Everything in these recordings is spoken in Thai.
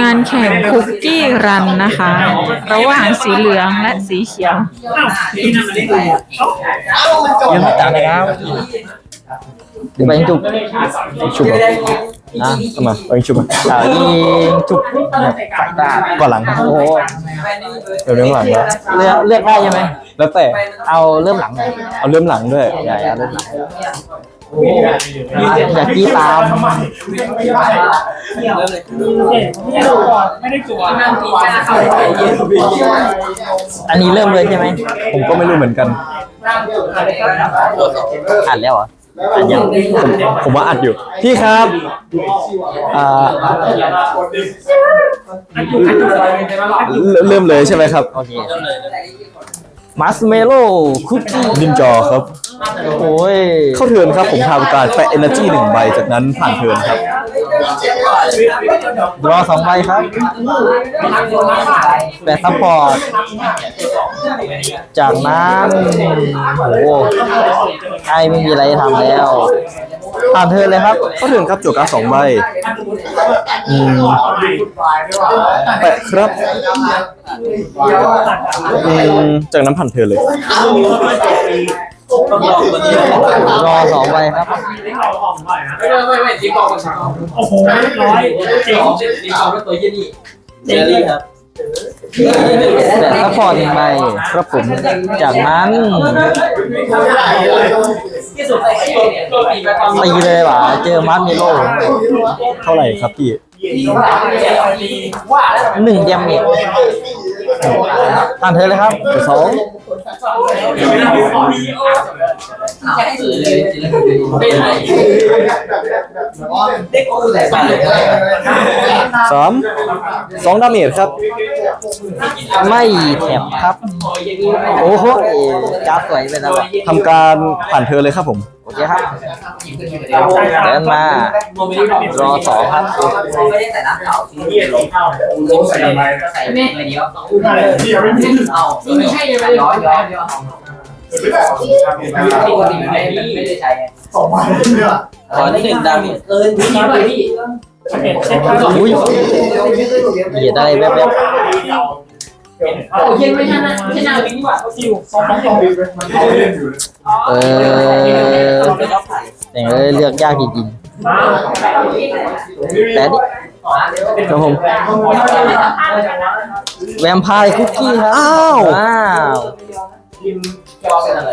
งานแข่งคุกกี้รันนะคะ ระหว่างสีเหลืองและสีเขียวยังไม่จ่ายเลยครับเดี๋ยวไปยิงจุบชุบอนะทำไมไปยิงชุบอะจ่ายยิงจุบสายตาก่อนหลังโอ้เดี๋ยวเริ่มหลังแล้วเลือกเลือกได้ใช่ไหมแล้วแต่เอาเริ่มหลังเลยเอาเริ่มหลังด้วยใหญ่เอาเริ่มหลัง อยากกี้ตามอันนี้เริ่มเลยใช่ไหมผมก็ไม่รู้เหมือนกันอ่านแล้วเหรออ่านยังผมผมว่าอัดอยู่ พี่ครับอ่าเริ่มเลยใช่ไหมครับโอเค มัสเมโล่คุกกี้ดินจอครับ โอ้ยเข้าเทิร์นครับผมทำการแปะ energy หนึ่งใบจากนั้นผ่านเทิร์นครับรอสองใบครับแปดซัพพอร์ตจากนั้นโอ้โหไอไม่มีอะไรทำแล้วผ่านเธอเลยครับเข้าเทิร์นครับจวกการดสองใบอืมแปะครับอืมจากนั้นผ่านเทิร์นเลยรอสองใบครับไม่ไม่ไม่ทีมบอกกันโอ้โหร้อยเจ๋งทีมบอกว่าตัวยี่นี่เจลลี่ครับแปดซัพพอร์ตหนึ่งใบครับผม จากนั้นที่สุดไอ้ตัวปีไปตอนตีเลยว่ะเจอมัสเมโล่เท่าไหร่ครับพี่ว่าแล้วหนึ่งเดียมเมจ ผ่านเธอเลยครับสองแค่สื่อเลยไม่ได้เด็กกูแต่บ้านเลยสามสองดาเมจครับ ไม่แถบครับ โอ้โหจ้าสวยไปแล้วอะทำการผ่านเทิร์นเลยครับผมโอเคครับเดินมารอสองครับไม่ได้ใส่น้ำเปล่าที่ลงเข้าใส่ไปใส่ไปเดียวเอาไม่ใช่เลยย้อนย้อนย้อนปกติไม่ไม่ได้ใช้สองวันเนี่ยตอนนี้หนึ่งดาวเกินพี่พี่อุ้ยเหยียดอะไรแวบโอ้ยไม่ใช่นะไม่ใช่นาวินว่ะซิวสองสองสองเออแต่เลยเลือกยากจริงๆแต่นี่ ครับผม แวมไพร์คุกกี้ครับ อ้าว ว้าวจอเป็นอะไร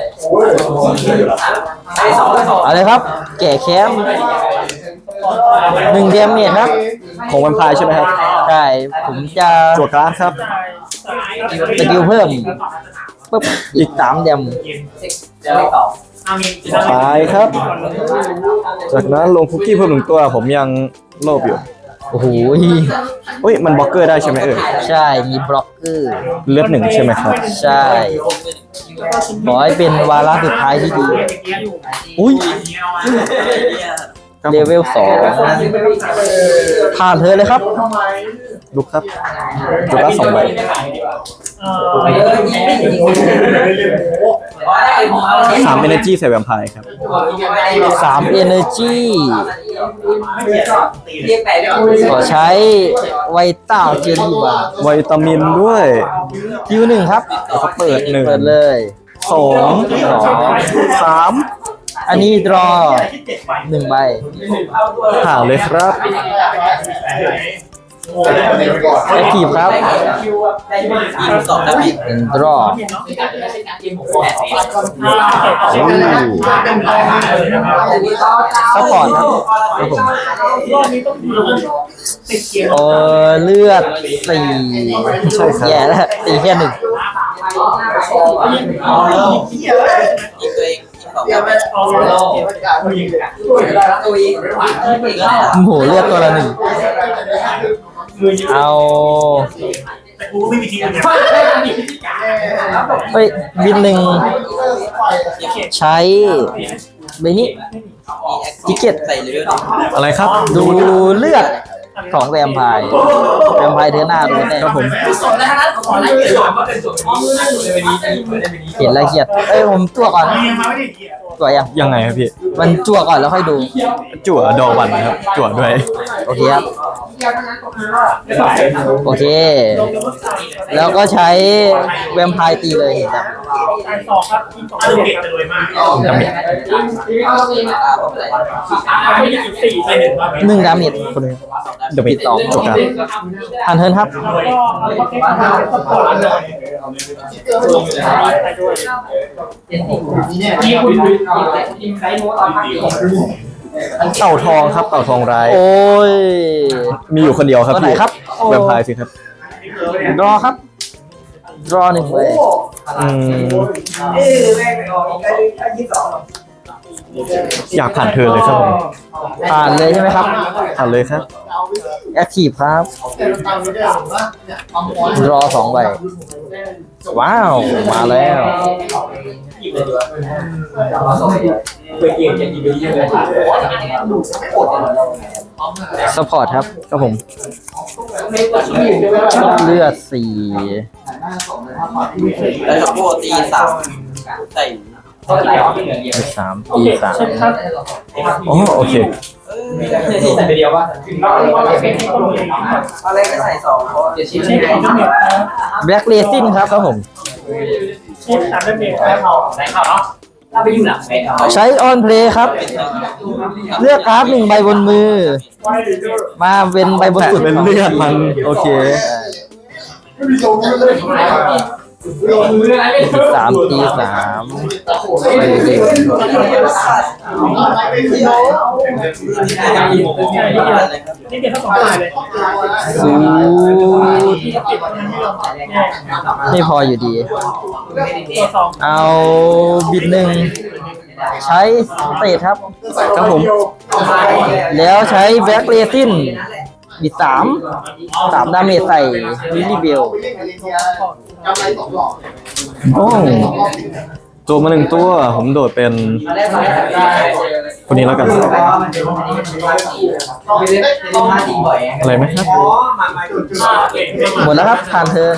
ไอ้สองสองเอาเลยครับ แก่แคมป์หนึ่งเดียมเมจครับ ของแวมไพร์ใช่ไหมครับ ใช่ ผมจะจวกการ์ดครับสกิลเพิ่มปุ๊บอีกสามเดียมเดี๋ยวต่อตายครับ จากนั้นลงคุกกี้เพิ่มหนึ่งตัว ผมยังโลภอยู่ โอ้โหเฮ้ยมันบล็อกเกอร์ได้ใช่ไหมเอ่ยใช่ มีบล็อกเกอร์ เลือดหนึ่งใช่ไหมครับ ใช่ขอให้เป็นวาระสุดท้ายที่ดี อุ้ย เลเวลสองผ่านเธอเลยครับ ลุกครับจวกการ์ดสองใบสาม energy ใส่แวมไพร์ครับสาม energy เรียกแปดขอใช้ไวต้าเจลลี่บาร์วิตามินด้วยคิวหนึ่งครับแล้วก็เปิดหนึ่งเปิดเลยสองสาม อันนี้ดรอหนึ่งใบผ่านเลยครับแอคทีฟครับยิงสองแล้วพี่หนึ่งดรอซัพพอร์ตครับครับผมเออเลือดสี่ใช่ครับแย่แล้วตีแค่หนึ่งยิงตัวเอง ยิงสองแล้วตัวเองโอ้โหเลือดตัวละหนึ่งเอาเฮ้ยบินหนึ่งใช้ใบนี้ทิเก็ตใส่เลเวลอะไรครับ ดูเลือด ของแวมไพร์แวมไพร์เธอหน้าโดนแน่ครับผมสดแล้วนะขอไล่เกียร์ก็เป็นส่วนของในวันนี้ในวันนี้เห็นแล้วเครียดเอ้ยผมจั่วก่อนจั่วยังยังไงครับพี่ มันจั่วก่อนแล้วค่อยดู จั่วดอวันครับ จั่วด้วย โอเคครับ โอเค แล้วก็ใช้แวมไพร์ตีเลยเห็นครับดาเมจหนึ่งดาเมจคนนึงดาเมจจบการทันเทิร์นครับเต่าทองครับ เต่าทองร้าย โอ้ย มีอยู่คนเดียวครับตัวไหนพี่ครับแวมไพร์สิครับ รอครับรอหนึ่งเลยอืม อยากผ่านเธอเลยครับผมผ่านเลยใช่ไหมครับ ผ่านเลยครับ แอคทีฟครับ รอสองใบ ว้าว มาแล้วสปอร์ตครับครับผม เลือดสี่แล้วก็โบตีสามใส่ สามตีสามอ๋อโอเคใส่ไปเดียวว่าอะไรก็ใส่สองเพราะจะชิ้นแบล็กเลซินครับครับผมเราไปอยู่หลังแม่เขาใช้ออนเพลย์ครับ เลือกการ์ดหนึ่งใบบนมือ มาเป็นใบบนสุดเป็นเลือดมัน โอเค สามตีสามสูไม่พออยู่ดี เอาบิดหนึ่งใช้เตะครับครับผม แล้วใช้แบ็กเลซิน บิดสามสามดาเมจใส่ลิลี่เบลโอ้ตัวมาหนึ่งตัว ผมโดดเป็นคนนี้แล้วกัน อะไรไหมครับหมดแล้วครับผ่านเทิร์น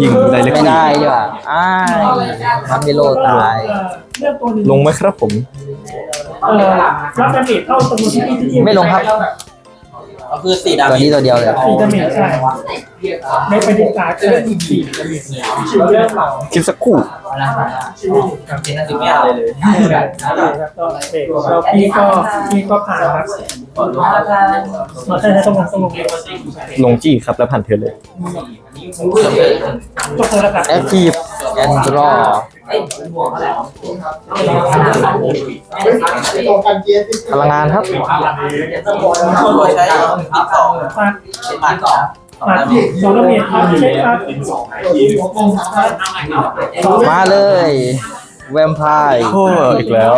ยิงไดเรกไม่ได้ดีกว่าอ้ายทำเมโลตาย เลือกตัวหนึงลงไหมครับผม เอ่อรับดาเมจเท่าจำนวนที่ที่ไม่ลงครับ ก็คือสี่ดาวตัวนี้ตัวเดียวเลย สี่ดาเมจใช่ ไม่เป็นดิการ์ดใช่สี่ชิวเรื่องเหล่าคิดสักครู่ชิ้นนั้นถึงไม่เอาเลยเลยครับก็เด็กเราพี่ก็พี่ก็ผ่านครับมาใช่ใช่ต้องลงต้องลงลงจี้ครับแล้วผ่านเธอเลย จบเลยแล้วกันแอคทีฟ แอนดรอ พลังงานครับตัวใช้อัพสองมาเป็นมันสองมาสองดาเมจครับเช็คครับมาเลยแวมไพร์โอ้อีกแล้ว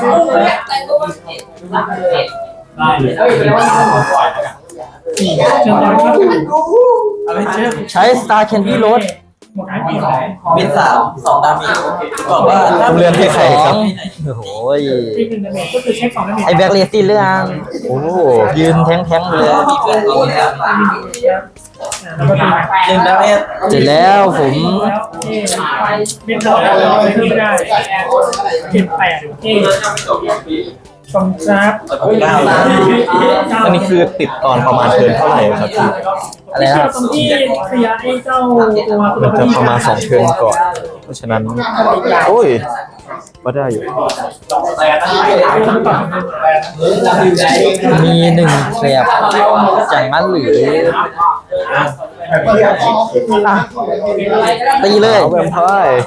เชิญเลยครับใช้สตาร์เคนดี้โรดห มดปีสองเป็นสามสองดามีบอกว่าถ้าโรงเรียนที่ใครครับ โอ้โหปีหนึ่งดาเมจก็คือเช็คสองดาเมจไอแบ็กเลซินเรื่องโอ้ยืนแท้งๆเลยมีเพื่อนกินแล้วแล้วก็ตีหนึ่งดาเมจเสร็จแล้วผมแล้วเอ๊เรียบร้อยแล้วไม่ได้เก็บแปดเอ๊สองครับเก้าล้านอันนี้คือติดตอนประมาณเทิร์นเท่าไหร่ครับพี่ อะไรนะตรงที่เคลียร์ไอ้เจ้าตัวมันจะประมาณสองเทิร์นก่อน เพราะฉะนั้น โอ้ยก็ได้อยู่ มีหนึ่งแคลบอย่างนั้นหรืออะตีเลยเอาแวมไพร์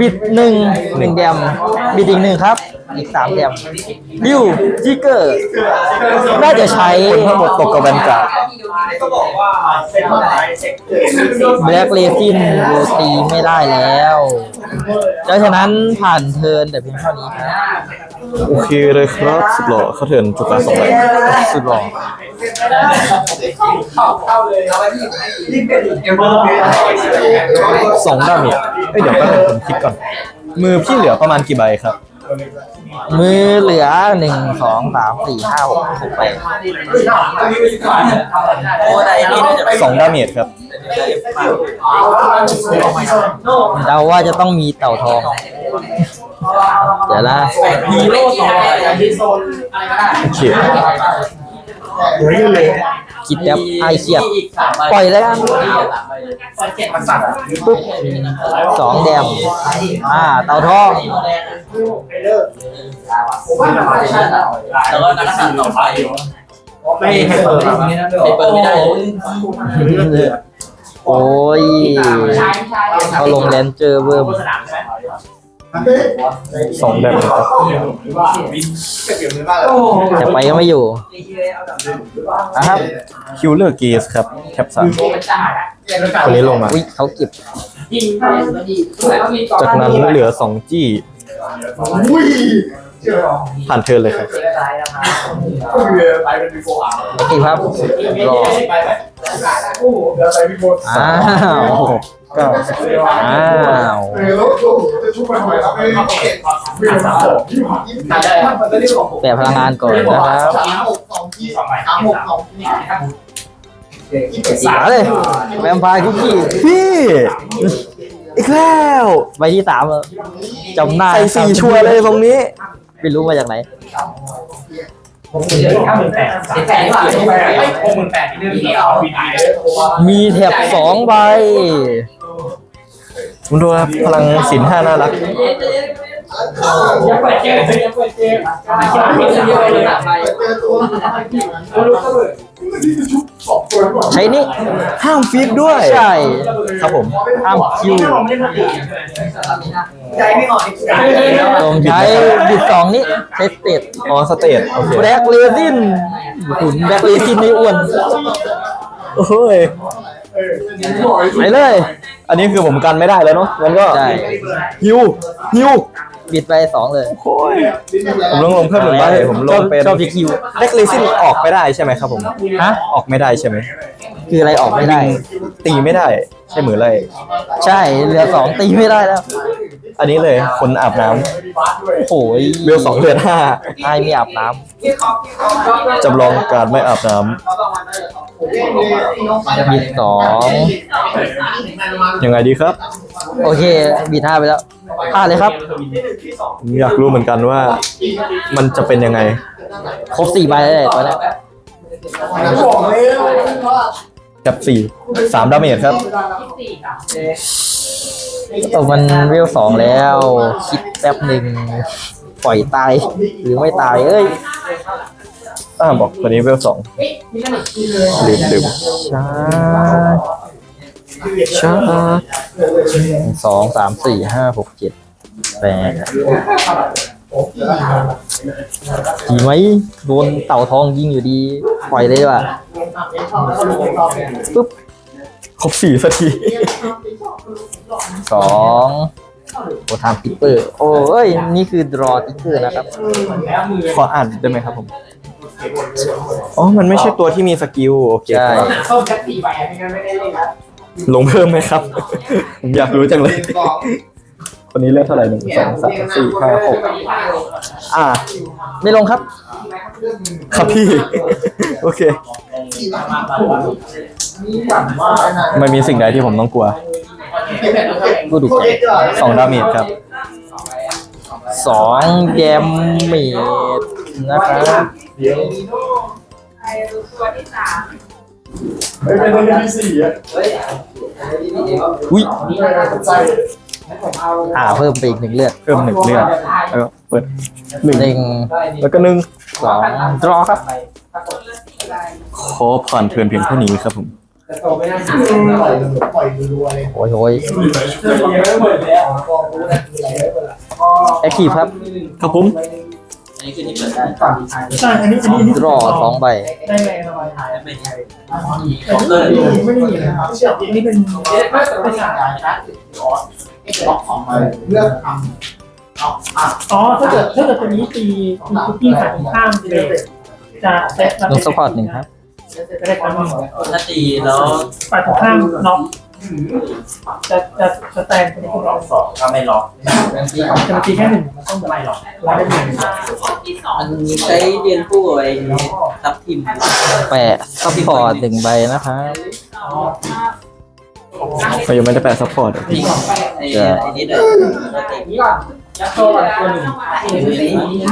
บิดหนึ่งหนึ่งแดมบิดอีกหนึ่งครับ อีกสามแต้มบิวจิกเกอร์ น่าจะใช้ผลทั้งหมดตกกับแวนการ์ดก็บอกว่าเซ็นอะไรเซ็นแบล็กเลซินโรตีไม่ได้แล้วเพราะฉะนั้นผ่านเทิร์นแต่เพียงเท่านี้ครับโอเคเลยครับสุดหล่อเขาเถินจุกการสองใบสุดหล่อเข้าเข้าเลยเอาไปที่รีบเป็นเอเวอร์สองดาเมจเอ้ยเดี๋ยวแป๊บนึงผมคิดก่อน มือพี่เหลือประมาณกี่ใบครับ มือเหลือหนึ่งสองสามสี่ห้าหกหกไปโอ้ได้นี่น่าจะสองดาเมจครับเดาว่าจะต้องมีเต่าทอง เดี๋ยวละฮีโร่สองฮีโซนอะไรก็ได้โอเค คิดแบบไอเครียด ปล่อยแล้วกันเจ็ดมันสั่นปุ๊บสองแดมอ่าเต่าทองแล้วก็นักสั่นต่อไปไม่ให้เปิดไม่เปิดไม่ได้โอ้ยเขาลงแลนเจอร์เวิร์ม สองดาเมจครับแต่ไปก็ไม่อยู่นะครับ คิวเลอร์เกสครับ แคปสามคนนี้ลงมาอุ้ยเขาเก็บ จากนั้นเหลือสองจี้ผ่านเทิร์นเลยครับโอเคครับรออ้าว เก้าอ้าวแปะพลังงานก่อนนะครับสาเลยแวมพร์คุกกี้พี่อีกแล้วใบที่สามแล้วจำหน้าใส่สี่ชัวร์เลยตรงนี้ไม่รู้มาจากไหนมีแถบสองใบ ผมดูครับพลังสินห้าน่ารักยังเปิดเกมยังเปิดเกมใช้นี่ห้ามฟีดด้วย ใช่ ครับผมห้ามคิวใจไม่อ่อนลงใช้บิดสองนี่ใช้สเตตอ๋อสเตทโอเคแบล็กเลซินหุ่นแบล็กเลซินไม่อ้วน โอ้ย ไปเลย อันนี้คือผมกันไม่ได้แล้วเนาะมันก็ใช่ ฮิวฮิวบิดไปสองเลยโอ้ยผมลงลงเพิ่มหนึ่งใบผมลงเป็นชอบที่คิว เล็กเลซินออกไม่ได้ใช่ไหมครับผมฮะออกไม่ได้ใช่ไหมคืออะไรออกไม่ได้ ตีไม่ได้ ใช่มือเลยใช่เหลือสองตีไม่ได้แล้ว อันนี้เลยคนอาบน้ำโอ้ยเวลสองเดือนห้าไอ้ไม่อาบน้จำลองการไม่อาบน้ำบิดสองำยังไงดีครับ โอเคบิดห้าไปแล้วห้าเลยครับผมอยากรู้เหมือนกันว่า มันจะเป็นยังไง ครบสี่ใบเลยตัวเนี้ย กับสี่สามดาเมจครับตัวมันเวลสองแล้ว คิดแป๊บหนึ่งปล่อยตาย หรือไม่ตายเอ้ยอ้าบอกตัวนี้เวลสองลืมลืมช้าช้าสองสามสี่ห้าหกเจ็ดแปด ดีไหมโดนเต่าทองยิงอยู่ดีปล่อยเลยดีกว่ะปุ๊บครบสี่สักทีสองโอทามติ๊กเกอร์โอ้ย นี่คือดรอติ๊กเกอร์นะครับ ขออ่านได้ไหมครับผมอ๋อ มันไม่ใช่ตัวที่มีสกิล โอเคใช่ครับส้มแค่สี่ใบไม่งั้นไม่ได้เลยนะลงเพิ่มไหมครับ ผมอยากรู้จังเลย คนนี้เลือกเท่าไหร่หนึ่งสองสามสี่ห้าหกอ่า ไม่ลงครับ ครับพี่ โอเค ไม่มีสิ่งใดที่ผมต้องกลัวกูดูก่อนสองดาเมจครับสองแยมเมดนะครับอุ้ย อ่าเพิ่มไปอีกหนึ่งเลือดเพิ่มหนึ่งเลือดแล้วก็เปิดหนึ่งหนึ่งแล้วก็หนึ่งสองดรอครับขอผ่านเทิร์นเพียงเท่านี้ครับผมแต่โตไม่น่าสิปล่อยรัวเลยโอ้ยโอ้ยเจอเยอะหมดแล้วกองรู้นะคืออะไรเวลาแอคทีฟครับครับผมอันนี้คือที่เปิดได้ฝั่งที่ไทยใช่อันนี้อันนี้อันนี้รอสองใบได้เลยสบายไม่ใช่แต่นี่ไม่ได้ยินนะครับอันนี้เป็นเอ๊ะไม่ไม่ใช่ชาร์จ ล็อกของมาเลือกทอ๋อถ้าเกิดถ้าเกิดตัวนี้ตีตีคุกกี้ฝ่ายตรงข้ามเลยจะเซตลงสปอร์ตหนึ่งครับจะได้ความหนึ่งถ้าตีแล้วฝ่ายตรงข้ามน็อกจะจะจะแตงเป็นคนล็อกสองก็ไม่ล็อกจะมาตีแค่หนึ่งมันต้องไม่หรอกเราได้หนึ่งมันใช้เรียนคู่กับไอ้ทับทิมแปะซัพพอร์ตหนึ่งใบนะครับ เขายังไม่ได้แปลซัพพอร์ตอะที่ไอ้ไอ้นี่เด้อนี่ก่อนยักษ์โตก่อนตัวหนึ่ง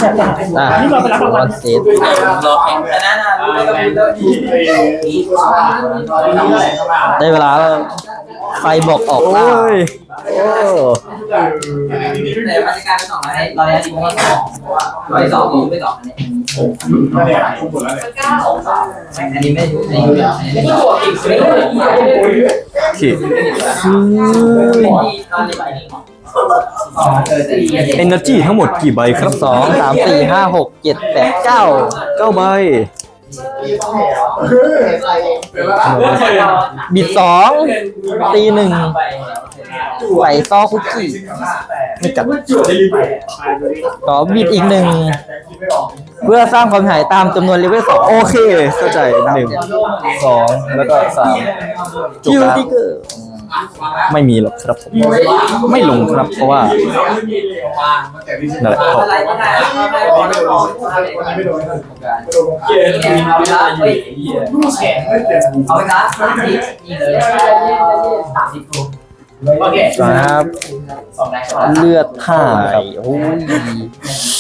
แบบต่างอ่านี่เราไปรับรางวัวัลนเซตรอแข่งชนะนะรู้เลยก็มีเด้อที่ได้เวลาแล้วไฟบอกออกโอ้ล่าย โอ้แต่รรยากาศเป็นสองร้อยร้อยละสิบสองร้อยสองไปสองอันนี้ำเนี่ยทุกคนแล้วเนี่ยอันนี้ไม่ไม่อยู่แล้วอันนี้ไม่ตัวอีกไม่ตัวอีกขีดเอเนอร์จีทั้งหมดกี่ใบครับสองสามสี่ห้าหกเจ็ดแปดเก้าเก้าใบ บิดสองตีหนึ่งไหลซอคุกกี้ไม่กัดขอบิดอีกหนึ่งเพื่อสร้างความหายตามจำนวนเลเวลสองโอเคเข้าใจหนึ่งสองแล้วก็สามจบคิวแล้วติเกอร์ ไม่มีหรอกครับผมไม่ลงครับ เพราะว่านั่นแหละพออะไรก็ได้ไม่โดนไม่โดนไม่โดนเกียร์เอาไปละเฮ้ยลูกแขนไม่เจ็บเอาไปละสามสิบนี่เลยสามสิบตัวโอเคครับสองได้ครับเลือดห้าโอ้ย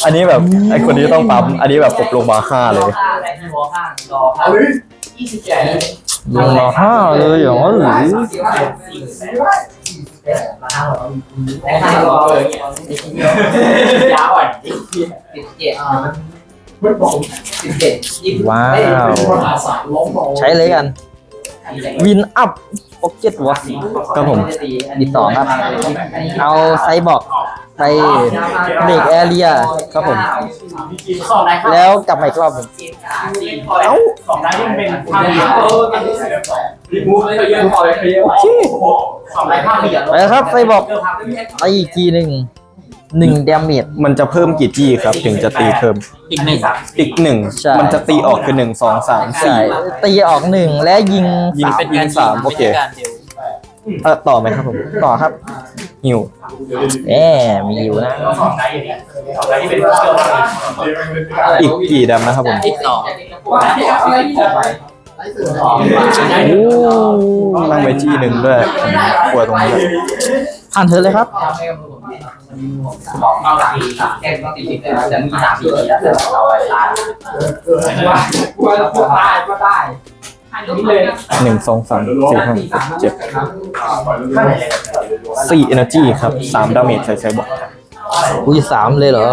อันนี้แบบไอคนนี้ต้องปั๊มอันนี้แบบผมลงมาห้าเลยอะไรที่หัวข้างรอครับเอาเลยยี่สิบเจ็ด ลงมาห้าเลยเหรอหรือแต่ถ้ารอเลยยาวอะสิบเจ็ดไม่บอกสิบเจ็ดยี่สิบว้าวคนหาสารล้มบอกใช้เลยกัน วินอัพ พ็อกเก็ตวอตครับผมบิดสองครับ เอาไซบอร์กไปเบรกแอเรียครับผมสองได้ครับแล้วกลับมาอีกรอบหนึ่งเอ้าสองได้ที่มันเป็นภาพเดีเดียยววรีมูฟเลยเขาเยอะพอเลยเขาเยอะสองได้ภาพเดียวไปครับไซบอร์กไปอีกทีหนึ่ง หนึ่งเดมเมจ มันจะเพิ่มกี่จี้ครับ ถึงจะตีเพิ่มอีกหนึ่งอีกหนึ่งใช่ มันจะตีออกคือหนึ่งสองสามใช่สี่ตีออกหนึ่งและยิงยิงยิงสามโอเคเออต่อไหมครับผมต่อครับหิวแหมมีอยู่นะสองได้อย่างเงี้ยสองได้ที่เป็นเชื่อว่าอีกกี่ดำนะครับผมอีกสองไอ้เสือโอ้ตั้งไว้จี้หนึ่งด้วยกลัวตรงนี้ผ่านเธอเลยครับ สองเอาสามสามแค่ต้องติดติดเลยจะมีสามปีแล้วจะเอาไว้ตายว่าว่าว่าตายก็ได้นี่เลยหนึ่งสองสามสี่ห้าเจ็ดสี่เอเนอร์จีครับสามดาเมจใส่ใส่บอกอุ้ยสามเลยเหรอ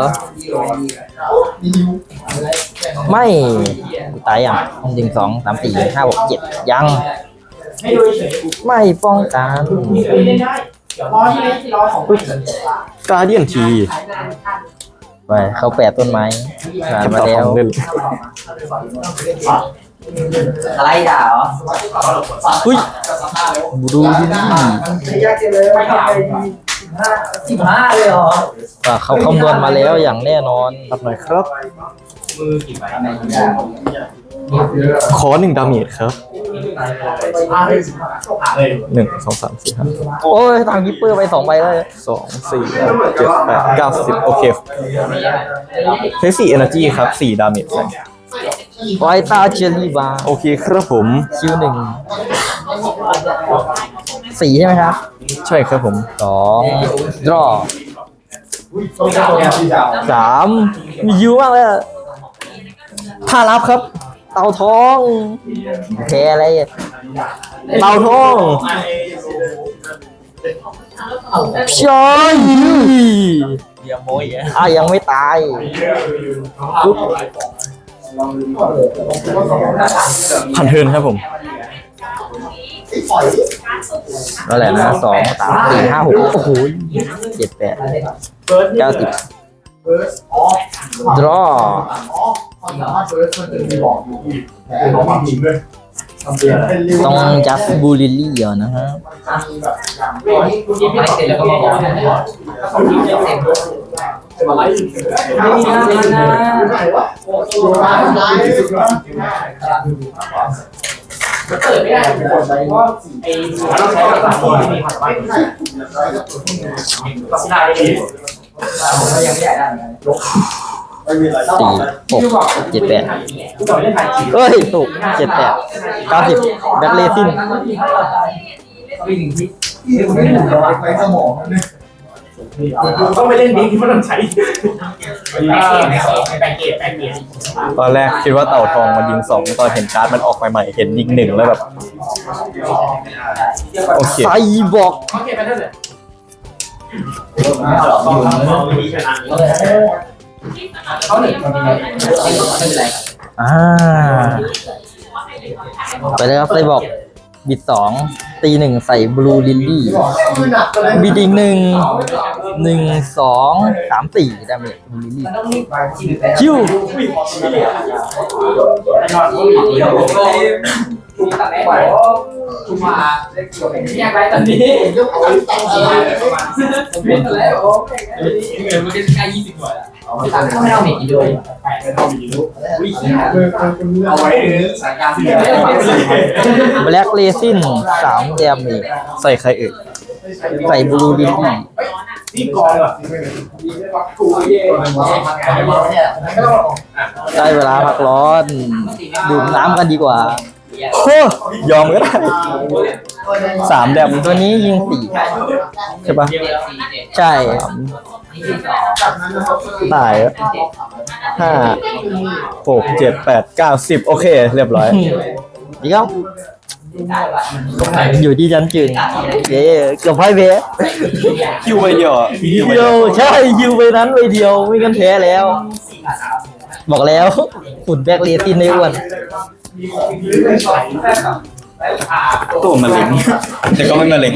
ไม่กูตายยังหนึ่งสองสามสี่ห้าหกเจ็ดยัง ไม่ป้องกัน ๆเล่นได้ร้อยที่ร้อยของการเดียนทีไปเขาแปะต้นไม้นานเก็บมาต่อแล้ขวองเล่นอะไรด่าเหรออุ้ยดูดิยากเลยไม่ทำไปสิบห้าเลยเหรอว่าเขาคำนวณมาแล้วอย่างแน่นอนรับหน่อยครับ มือกี่ใบขอหนึ่งดาเมจครับอาเลยสิบห้าเลยหนึ่งสองสามสี่ห้าโอ้ยทางยิปเปอร์ไปสองใบเลยสองสี่ห้าเจ็ดแปดเก้าสิบโอเคใช้สี่เอเนอร์จีครับสี่ดาเมจใส่ไวตาเชอรี่บาร์โอเคครับผมคิวหนึ่งสี่ใช่ไหมครับ ใช่ครับผมสองดรอต้องการตัวที่จะสามมียูมากเลยอะ ท่ารับครับ เต่าทองแพ้อะไรอะเต่าทองชอยเดียวโมยอะอะยังไม่ตายพันเทิร์นครับผมแล้วแหละนะสองสามสี่ห้าหกโอ้โหเจ็ดแปดเก้าสิบ draw ความสามารถเฟิร์สมันจะมีบอกอยู่แต่ของความจริงด้วยต้อง just bully เหรอนะฮะมีแบบอย่างคุณยิ้มไม่เสร็จแล้วก็มาบอกนะถ้าเขายิ้มไม่เสร็จจะมาไล่ไม่มีนะไหนวะโอ้โหร้ายร้ายสุดยอดเปิดไม่ได้เพราะไอ้เราใช้ภาษาที่มีความสามารถภาษาได้ดีเรายังไม่ได้ได้ไม่มีอะไร สี่หกเจ็ดแปดเอ้ยถูกเจ็ดแปดเก้าสิบแบ็คเลซินต้องไปเล่นบิ๊กที่มันต้องใช้ตอนแรกคิดว่าเต่าทองมันยิงสองตอนเห็นการ์ดมันออกใหม่ๆเห็นยิงหนึ่งแล้วแบบโอเคไซบอกโอเคไปเท่าไหร่ เขาหนึ่งไม่เป็นไรอ่า ไปเลยครับไซบอกบิดสองตีหนึ่งใส่บลูลิลลี่บิดอีกหนึ่งหนึ่งสองสามสี่ดาเมจบลูลิลลี่มันต้องรีบไปที่หนึ่งคิวนอนที่เดียวทุกตำแหน่งทุกมาเป็นแยก ไรตอนนี้ยกเอาตั้งไมเป็นแล้วเงินมันก็ใกล้ยี่สิบกว่าแล้วไม่เอาเน็ตอีกเลยเอาไว้สายการที่แบล็กเลซินสามดาเมจใส่ใครเอ่ยใส่บลูลิลลี่ที่กองอะได้เวลาพักร้อน ดื่มน้ำกันดีกว่าโอ้ยอมก็ได้ สามแดมตัวนี้ยิงสี่ใช่ปะใช่ตายแล้วห้าหกเจ็ดแปดเก้าสิบโอเค เรียบร้อยดีครับอยู่ที่จันจืนเย้เกือบพ่ายแพ้คิวไปเดียวอะเดียวใช่ฮิวไปนั้นไปเดียวไม่กันแพ้แล้ว บอกแล้วฝุ่นแบกเลซินในอ้วน ตัวมะเล็งแต่ก็ไม่มาเล็ง